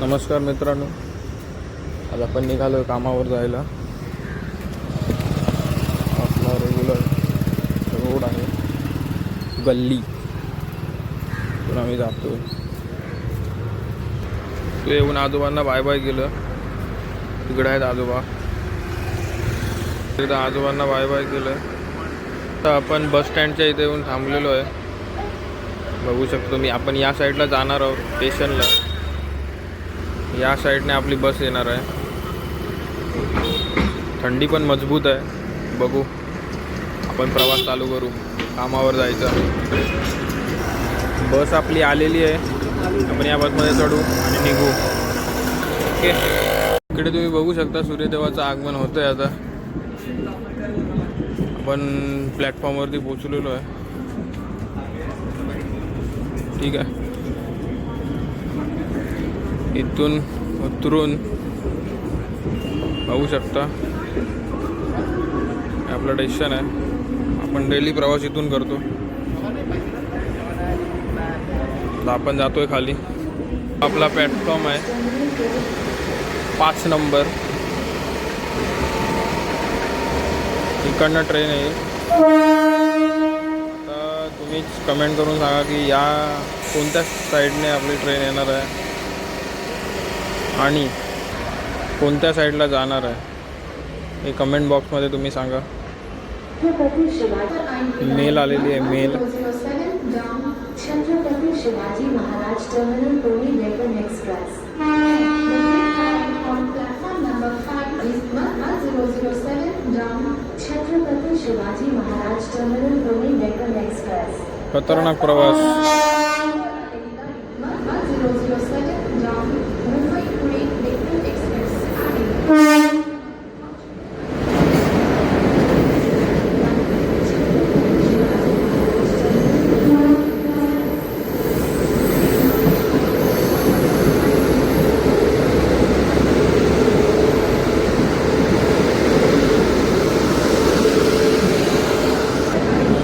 नमस्कार मित्रांनो. आज आपण निघालो कामावर जायला. आपला रेग्युलर रोड आहे. गल्ली. पण आम्ही जातो तू येऊन आजोबांना बाय बाय केलं. तिकडे आहेत आजोबा. तिकडे आजोबांना बाय बाय केलं. तर आपण बस स्टँडच्या इथे येऊन थांबलेलो आहे. बघू शकतो मी. आपण या साईडला जाणार आहोत स्टेशनला या साईडने आपली बस येणार आहे. थंडी पण मजबूत आहे. बघू. आपण प्रवास चालू करू. कामावर जायचा. बस आपली आलेली आहे. आपण या बसमध्ये चढू आणि निघू. ओके. इकडे तुम्ही बघू शकता सूर्यदेवाचं आगमन होतं आहे आता. आपण प्लॅटफॉर्मवरती पोचलेलो आहे. ठीक आहे. इथून उतरून पाहू शकता. आपलं स्टेशन आहे. आपण डेली प्रवास इथून करतो. आपण जातोय खाली. आपला प्लॅटफॉर्म आहे. पाच नंबर इकडनं ट्रेन येईल तर तुम्हीच कमेंट करून सांगा की या कोणत्या साईडने आपली ट्रेन येणार आहे? आणि कोणत्या साईडला जाणार आहे हे कमेंट बॉक्समध्ये तुम्ही सांगा. मेल आलेली आहे mail. Chhatrapati Shivaji Maharaj terminal Pune Deccan express Chhatrapati Shivaji Maharaj terminal Pune Deccan express खतरनाक प्रवास.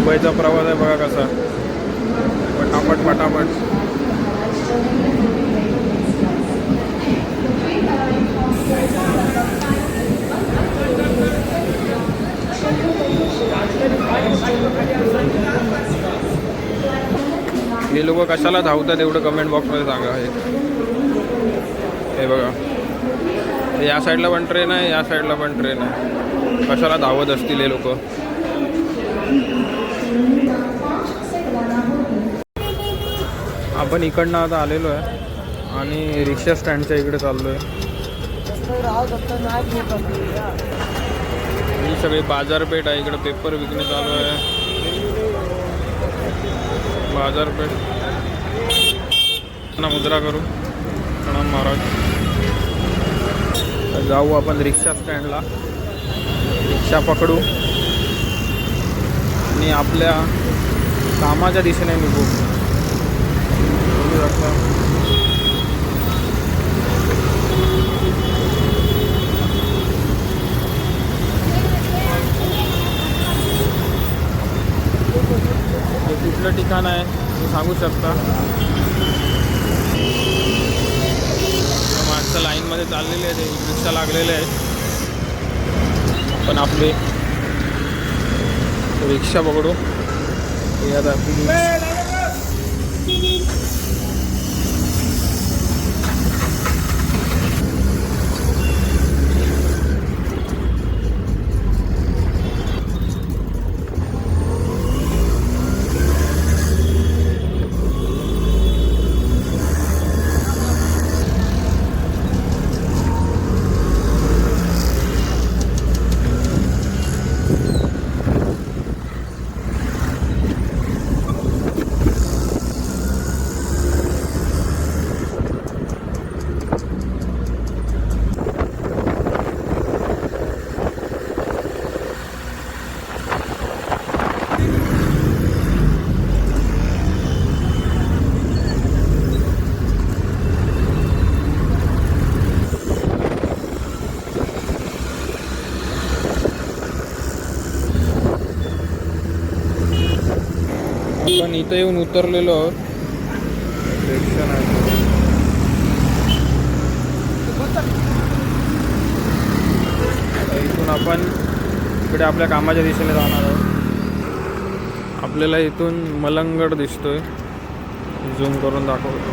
मुंबईचा प्रवास आहे बघा कसा. पटापट पटापट. हे लोक कशाला धावतात एवढं कमेंट बॉक्समध्ये सांगा हे. हे बघा. या साईडला पण ट्रेन आहे या साईडला पण ट्रेन आहे. कशाला धावत असतील हे लोक? आपण इकडनं आता आलेलो आहे आणि रिक्षा स्टँडच्या इकडे चाललो आहे ही सगळी बाजारपेठ आहे इकडे पेपर विकणे चालू आहे. बाजारपेठ मुद्रा करू प्रणाम महाराज. जाऊ आपण रिक्षा स्टँडला. रिक्षा पकडू. आणि आपल्या कामाच्या दिशेने निघू. कुठलं ठिकाण आहे तुम्ही सांगू शकता. माणसं लाईनमध्ये चाललेली आहेत रिक्षा लागलेले आहेत पण आपले रिक्षा पकडू. हे आता आपण इथं येऊन उतरलेलो इथून आपण इकडे आपल्या कामाच्या दिशेने जाणार आहोत. आपल्याला इथून मलंगड दिसतोय. झूम करून दाखवतो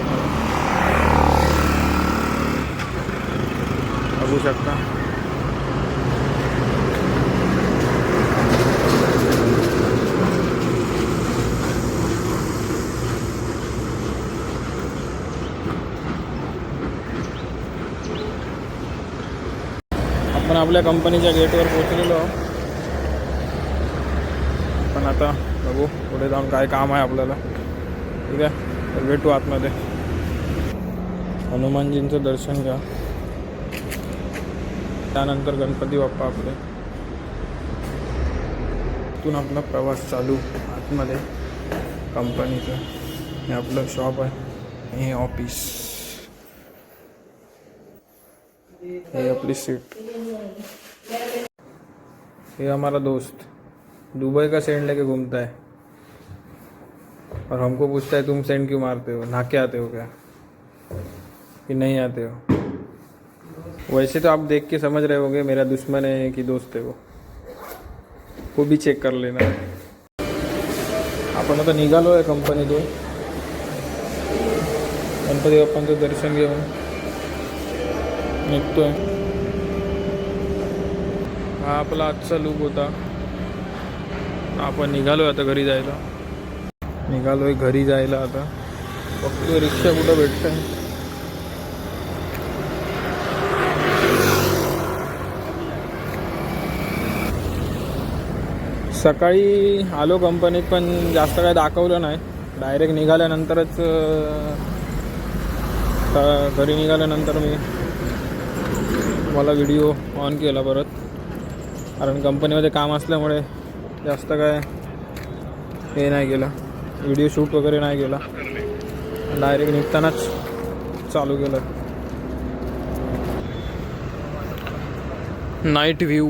बघू शकता. आपल्या कंपनीच्या गेटवर पोचलेलो पण आता बघू पुढे जाऊन काय काम आहे आपल्याला. ठीक आहे? तर भेटू आतमध्ये. हनुमानजींचं दर्शन घ्या. त्यानंतर गणपती बाप्पा आपले. इथून आपला प्रवास चालू आतमध्ये. कंपनीचं हे आपलं शॉप आहे. हे ऑफिस हे अपनी सीट ये हमारा दोस्त. दुबई का सेंड लेके घूमता है. और हमको पूछता है, तुम सेंड क्यों मारते हो? नहा के आते हो क्या? कि नहीं आते हो. वैसे तो आप देख के समझ रहे होगे, मेरा दुश्मन है कि दोस्त है वो. वो भी चेक कर लेना. आपण आता निघालो आहे कंपनीतून गणपती बाप्पांचं दर्शन घेऊन निघतोय. हा आपला आजचा लुक होता. आपण निघालोय आता घरी जायला. निघालोय घरी जायला आता. बघतोय रिक्षा कुठं भेटतंय. सकाळी आलो कंपनीत पण जास्त काय दाखवलं नाही. डायरेक्ट निघाल्यानंतरच घरी निघाल्यानंतर मी मला व्हिडिओ ऑन केला परत. कारण कंपनीमध्ये काम असल्यामुळे जास्त काय हे नाही केलं. व्हिडिओ शूट वगैरे नाही केला. डायरेक्ट निघतानाच चालू केलं. नाईट व्ह्यू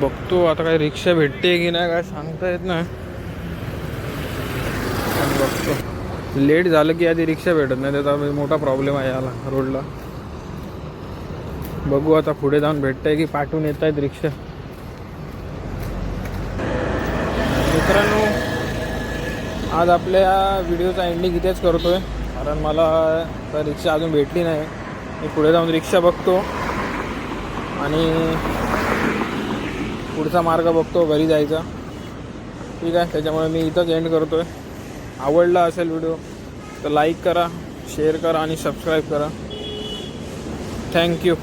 बघतो आता काय रिक्षा भेटते की नाही काय सांगता येत नाही. पण लेट झालं की आधी रिक्षा भेटत नाही त्याचा मोठा प्रॉब्लेम आहे याला रोडला. बघू आता पुढे जाऊन भेटतंय की पाठवून येत आहेत रिक्षा. मित्रांनो आज आपल्या व्हिडिओचा एंडिंग इथेच करतो आहे कारण मला तर रिक्षा अजून भेटली नाही. मी पुढे जाऊन रिक्षा बघतो आणि पुढचा मार्ग बघतो घरी जायचा. ठीक आहे त्याच्यामुळे मी इथंच एंड करतो आहे आवडला असेल व्हिडिओ तर लाईक करा शेअर करा आणि सबस्क्राईब करा. थँक्यू